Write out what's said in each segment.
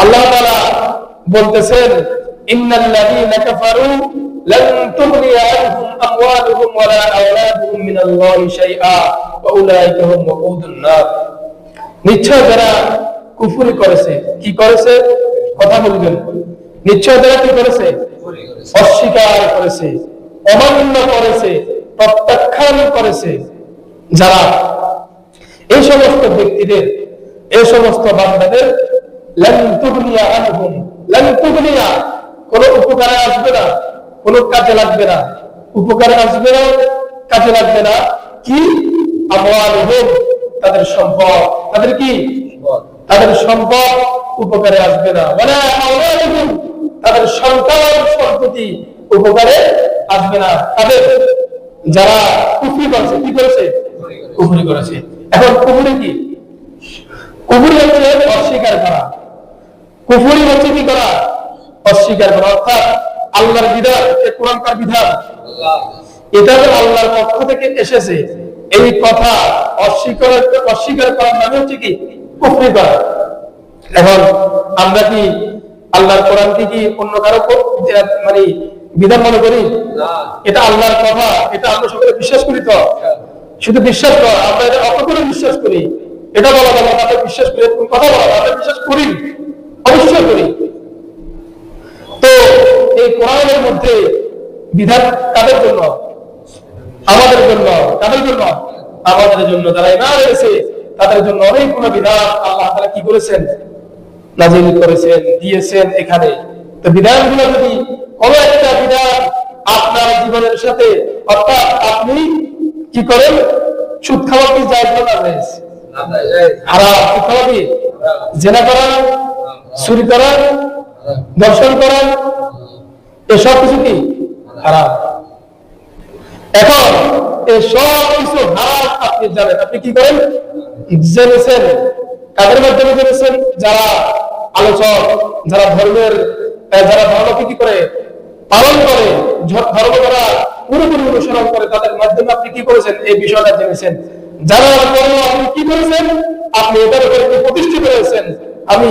আল্লাহ বলতেছেন করেছে করেছে? অস্বীকার করেছে, অমান্য করেছে, প্রত্যাখ্যান করেছে। যারা এই সমস্ত ব্যক্তিদের, এই সমস্ত বান্দাদের কোন উপকারে আসবে না কোন কাজে লাগবে না। উপকারে আসবে না কাজে লাগবে না। কি? আমওয়ালুহুম তাদের সম্পদ। তাদের কি? তাদের সম্পদ উপকারে আসবে না। মানে তাদের সন্তান সম্পত্তি উপকারে আসবে না। তাদের যারা কুফরি করেছে কি করেছে? কুফরি করেছে। এখন কুফরি কি? কুফরি হচ্ছে অস্বীকার করা। কুফরি হচ্ছে কি করা অস্বীকার করা অর্থাৎ আল্লাহর বিধান এ কোরআনকার বিধান। এটা যে আল্লাহর পক্ষ থেকে এসেছে। এই কথা অস্বীকার অস্বীকার করার নামে হচ্ছে কি? কুফরি করা। এখন আমরা কি আল্লাহর কোরআনকে কি অন্য কারও মানে বিধান মনে করি? এটা আল্লাহর কথা এটা আমরা সকলে বিশ্বাস করি তো? শুধু বিশ্বাস কর আমরা এটা অত করে বিশ্বাস করি। এটা বলা না, আমরা বিশ্বাস করি কথা বলা আমরা বিশ্বাস করি। অবশ্যই করি। তো এই কোরআনের মধ্যে বিধান কাদের জন্য? আমাদের জন্য। কাদের জন্য? আমাদের জন্য যারা ইমান রয়েছে তাদের জন্য অনেকগুলো বিধান আল্লাহ তাআলা কি করেছেন? নাজিল করেছেন দিয়েছেন এখানে। তো বিধানগুলো যদি কোন একটা বিধান আপনার জীবনের সাথে অর্থাৎ আপনি কি করেন? সুদ খাওয়া কি যায় না? হারাম। সুদ খাওয়া কি? জেনা করা? চুরি করা দর্শন করা, এসব কিছু কি? হারাম। এখন এই সব কিছু আপনি জানেন। আপনি কি করেন? জেনেছেন, কাদের মাধ্যমে জেনেছেন? যারা আলোচক, যারা ধর্মের যারা কি করে? পালন করে ধর্ম যারা পুরোপুরি অনুসরণ করে, তাদের মাধ্যমে আপনি কি করেছেন? এই বিষয়টা জেনেছেন। জানার পরে আপনি কি করেছেন? আপনি এটার উপরে প্রতিষ্ঠিত হয়েছেন আমি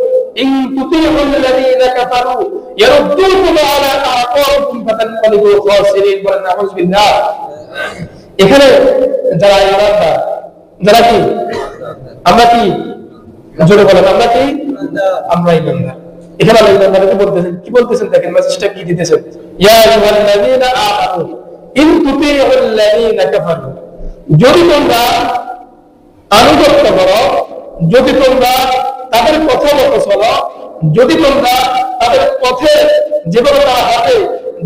তুতিউল্লাযীনা কাফারু ইয়ারুদ্দুকুম আলা আ'কাবিকুম ফাতানকালিবু খাসিরিন বলেন নাউযু বিল্লাহ এখানে যারা ইমানদার যারা কি? আমরা কি? জোরে বলেন, আমরা কি? আমরা ইমানদার এখানে আল্লাহ ইমানদারকে বলতেছেন, কি বলতেছেন দেখেন মেসেজটা কি দিতেছেন ইয়া আমানু, ইন কাফারু। যদি তোমরা আনুগত্য করো, যদি তোমরা তাদের কথা মতো চলো যদি তোমরা তাদের পথে যেভাবে তারা হাঁটে,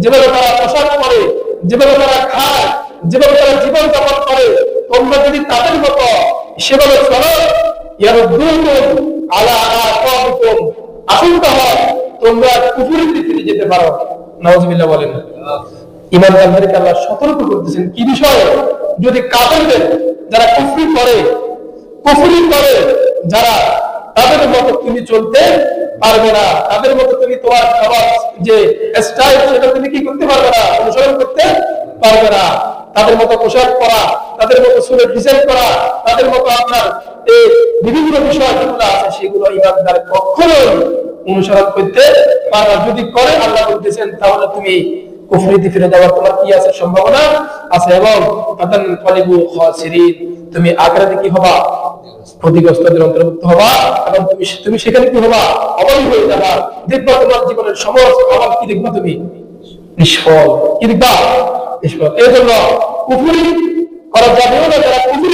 যেভাবে তারা পোশাক পরে, যেভাবে তারা খায়, যেভাবে তারা জীবন যাপন করে, তোমরা যদি তাদের মতো সেভাবে চলো আলা আশঙ্কা হয় তোমরা যেতে পারো। নাউজুবিল্লাহ বলেন। আল্লাহ সতর্ক করতেছেন? কি বিষয়ে? যদি কাফেরদের যারা কুফরি করে কুফরি করে, যারা তাদের মতো তুমি চলতে পারবে না। তাদের মতো তুমি তোমার খাবার যে স্টাইল সেটা তুমি কি করতে পারবে না? অনুসরণ করতে পারবে না। তাদের মতো পোশাক পরা, তাদের মতো সুরের ডিজাইন করা, তাদের মতো আপনার এই বিভিন্ন বিষয় যেগুলো আছে, সেগুলো ইমানদার কখনোই অনুসরণ করতে পারবে। যদি করে, আল্লাহ বলতেছেন, তাহলে তুমি কুফরিতে ফিরে যাওয়ার তোমার কি আছে? সম্ভাবনা আছে এবং তুমি আখেরাতে কি হবা? ক্ষতিগ্রস্তদের অন্তর্ভুক্ত হবা এবং তুমি তুমি সেখানে কি হবা? অবৈ হয়ে যাবা। দেখবা তোমার জীবনের সমস্ত অভাব কি দেখবা তুমি? নিষ্ফল। কি দেখবা? নিষ্ফল। এই জন্য কুফুরি করা যাবেও না, যারা কুফুরি